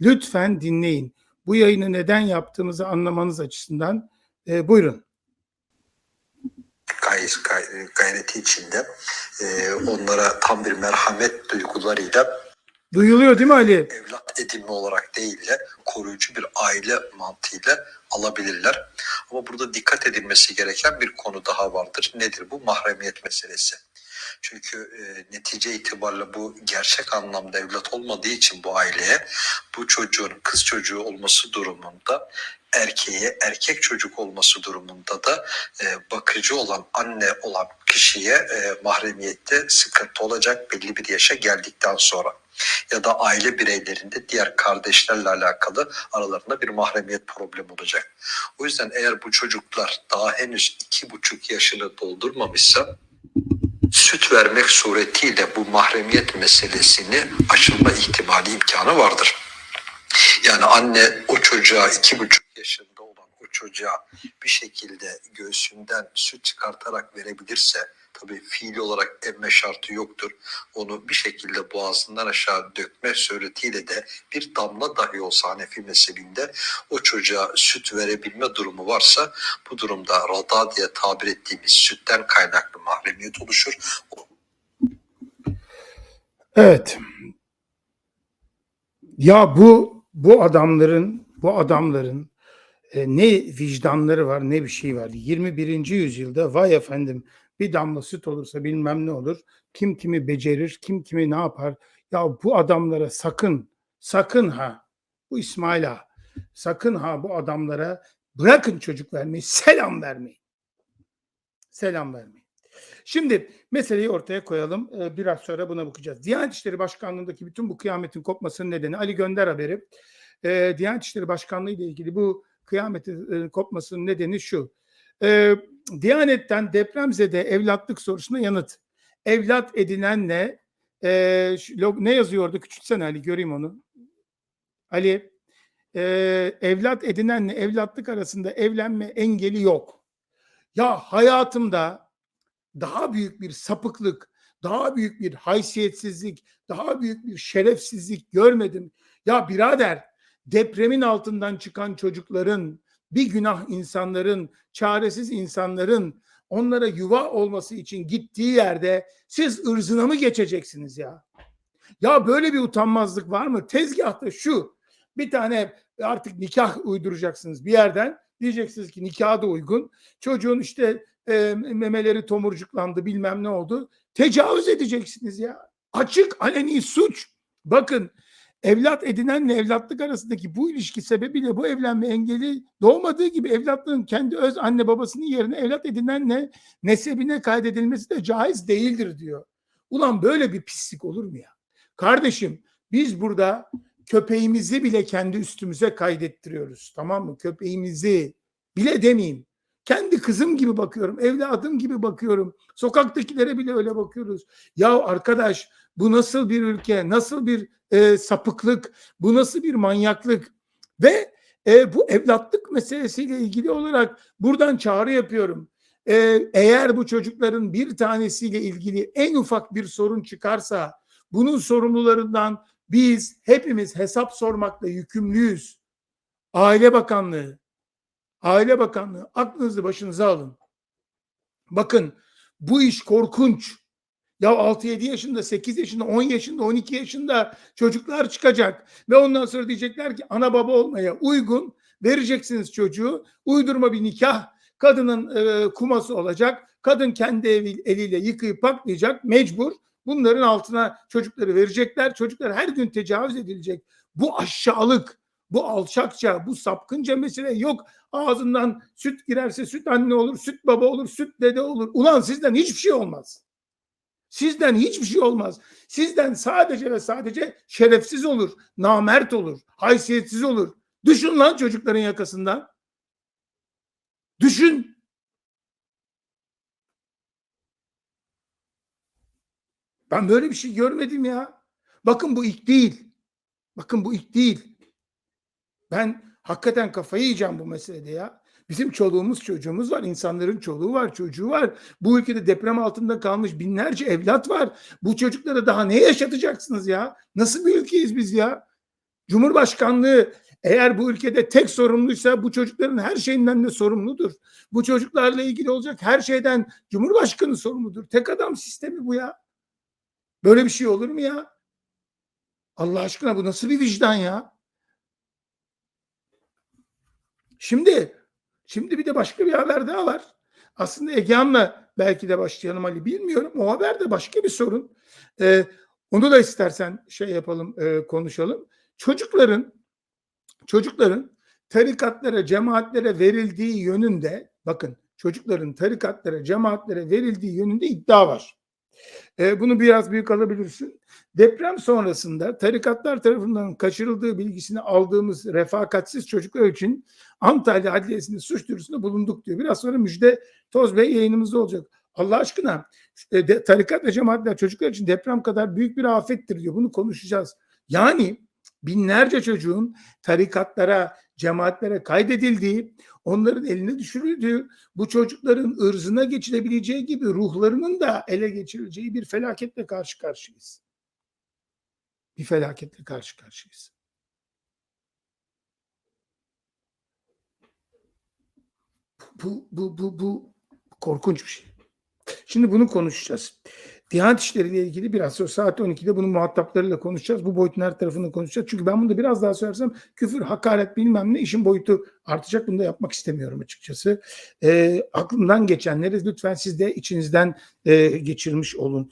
Lütfen dinleyin. Bu yayını neden yaptığımızı anlamanız açısından e, buyurun. gay, gay- gayreti içinde e, onlara tam bir merhamet duygularıyla Duyuluyor değil mi Ali? evlat edinme olarak değil de koruyucu bir aile mantığıyla alabilirler. Ama burada dikkat edilmesi gereken bir konu daha vardır. Nedir bu? Mahremiyet meselesi. Çünkü e, netice itibariyle bu gerçek anlamda evlat olmadığı için bu aileye bu çocuğun kız çocuğu olması durumunda erkeğe erkek çocuk olması durumunda da e, bakıcı olan anne olan kişiye e, mahremiyette sıkıntı olacak belli bir yaşa geldikten sonra ya da aile bireylerinde diğer kardeşlerle alakalı aralarında bir mahremiyet problemi olacak. O yüzden eğer bu çocuklar daha henüz iki buçuk yaşını doldurmamışsa süt vermek suretiyle bu mahremiyet meselesini aşılma ihtimali imkanı vardır. Yani anne o çocuğa iki buçuk yaşında çocuğa bir şekilde göğsünden süt çıkartarak verebilirse tabii fiili olarak emme şartı yoktur. Onu bir şekilde boğazından aşağı dökme suretiyle de bir damla dahi olsa Hanefi mezhebinde o çocuğa süt verebilme durumu varsa bu durumda rada diye tabir ettiğimiz sütten kaynaklı mahremiyet oluşur. Evet. Ya bu bu adamların bu adamların ne vicdanları var ne bir şey var. 21. yüzyılda vay efendim bir damla süt olursa bilmem ne olur. Kim kimi becerir, kim kimi ne yapar. Ya bu adamlara sakın, sakın ha. Bu İsmail ha. Sakın ha bu adamlara bırakın çocuk vermeyi, selam vermeyin. Selam vermeyin. Şimdi meseleyi ortaya koyalım. Ee, biraz sonra buna bakacağız. Diyanet İşleri Başkanlığı'ndaki bütün bu kıyametin kopmasının nedeni Ali Gönder haberi. Ee, Diyanet İşleri Başkanlığı ile ilgili bu kıyametin e, kopmasının nedeni şu. Ee, Diyanet'ten depremzede evlatlık sorusuna yanıt. Evlat edinenle e, ne yazıyordu? Küçültsene Ali göreyim onu. Ali e, evlat edinenle evlatlık arasında evlenme engeli yok. Ya hayatımda daha büyük bir sapıklık, daha büyük bir haysiyetsizlik, daha büyük bir şerefsizlik görmedim. Ya birader depremin altından çıkan çocukların, bir günah insanların, çaresiz insanların onlara yuva olması için gittiği yerde siz ırzına mı geçeceksiniz ya? Ya böyle bir utanmazlık var mı? Tezgahta şu bir tane artık nikah uyduracaksınız bir yerden. Diyeceksiniz ki nikaha da uygun. Çocuğun işte e, memeleri tomurcuklandı bilmem ne oldu. Tecavüz edeceksiniz ya. Açık aleni suç. Bakın evlat edinenle evlatlık arasındaki bu ilişki sebebiyle bu evlenme engeli doğmadığı gibi evlatlığın kendi öz anne babasının yerine evlat edinenle nesebine kaydedilmesi de caiz değildir diyor. Ulan böyle bir pislik olur mu ya? Kardeşim biz burada köpeğimizi bile kendi üstümüze kaydettiriyoruz. Tamam mı? Köpeğimizi bile demeyeyim. Kendi kızım gibi bakıyorum, evladım gibi bakıyorum. Sokaktakilere bile öyle bakıyoruz. Ya arkadaş bu nasıl bir ülke, nasıl bir e, sapıklık, bu nasıl bir manyaklık ve e, bu evlatlık meselesiyle ilgili olarak buradan çağrı yapıyorum. E, eğer bu çocukların bir tanesiyle ilgili en ufak bir sorun çıkarsa bunun sorumlularından biz hepimiz hesap sormakla yükümlüyüz. Aile Bakanlığı, Aile Bakanlığı aklınızı başınıza alın. Bakın bu iş korkunç. Ya 6-7 yaşında, 8 yaşında, 10 yaşında, 12 yaşında çocuklar çıkacak ve ondan sonra diyecekler ki ana baba olmaya uygun vereceksiniz çocuğu. Uydurma bir nikah, kadının e, kuması olacak. Kadın kendi evi, eliyle yıkayıp paklayacak mecbur. Bunların altına çocukları verecekler. Çocuklar her gün tecavüz edilecek. Bu aşağılık, bu alçakça, bu sapkınca mesele yok. Ağzından süt girerse süt anne olur, süt baba olur, süt dede olur. Ulan sizden hiçbir şey olmaz. Sizden hiçbir şey olmaz. Sizden sadece ve sadece şerefsiz olur, namert olur, haysiyetsiz olur. Düşün lan çocukların yakasından. Düşün. Ben böyle bir şey görmedim ya. Bakın bu ilk değil. Bakın bu ilk değil. Ben hakikaten kafayı yiyeceğim bu meselede ya. Bizim çoluğumuz çocuğumuz var. insanların çoluğu var, çocuğu var. Bu ülkede deprem altında kalmış binlerce evlat var. Bu çocuklara daha ne yaşatacaksınız ya? Nasıl bir ülkeyiz biz ya? Cumhurbaşkanlığı eğer bu ülkede tek sorumluysa bu çocukların her şeyinden de sorumludur. Bu çocuklarla ilgili olacak her şeyden Cumhurbaşkanı sorumludur. Tek adam sistemi bu ya. Böyle bir şey olur mu ya? Allah aşkına bu nasıl bir vicdan ya? Şimdi şimdi bir de başka bir haber daha var. Aslında Egehan'la belki de başlayalım Ali bilmiyorum. O haber de başka bir sorun. Ee, onu da istersen şey yapalım e, konuşalım. Çocukların çocukların tarikatlara, cemaatlere verildiği yönünde bakın çocukların tarikatlara, cemaatlere verildiği yönünde iddia var. Ee, bunu biraz büyük alabilirsin. Deprem sonrasında tarikatlar tarafından kaçırıldığı bilgisini aldığımız refakatsiz çocuklar için Antalya Adliyesi'nde suç duyurusunda bulunduk diyor. Biraz sonra Müjde Toz Bey yayınımızda olacak. Allah aşkına e, de, tarikat ve cemaatler çocuklar için deprem kadar büyük bir afettir diyor. Bunu konuşacağız. Yani binlerce çocuğun tarikatlara, cemaatlere kaydedildiği, onların eline düşürüldüğü, bu çocukların ırzına geçilebileceği gibi ruhlarının da ele geçirileceği bir felaketle karşı karşıyayız. Bir felaketle karşı karşıyayız. Bu, bu, bu, bu korkunç bir şey. Şimdi bunu konuşacağız. Diyanet İşleri ilgili biraz sonra saat 12'de bunun muhataplarıyla konuşacağız. Bu boyutun her tarafını konuşacağız. Çünkü ben bunu da biraz daha söylersem küfür, hakaret bilmem ne işin boyutu artacak. Bunu da yapmak istemiyorum açıkçası. E, aklımdan geçenleri lütfen siz de içinizden e, geçirmiş olun.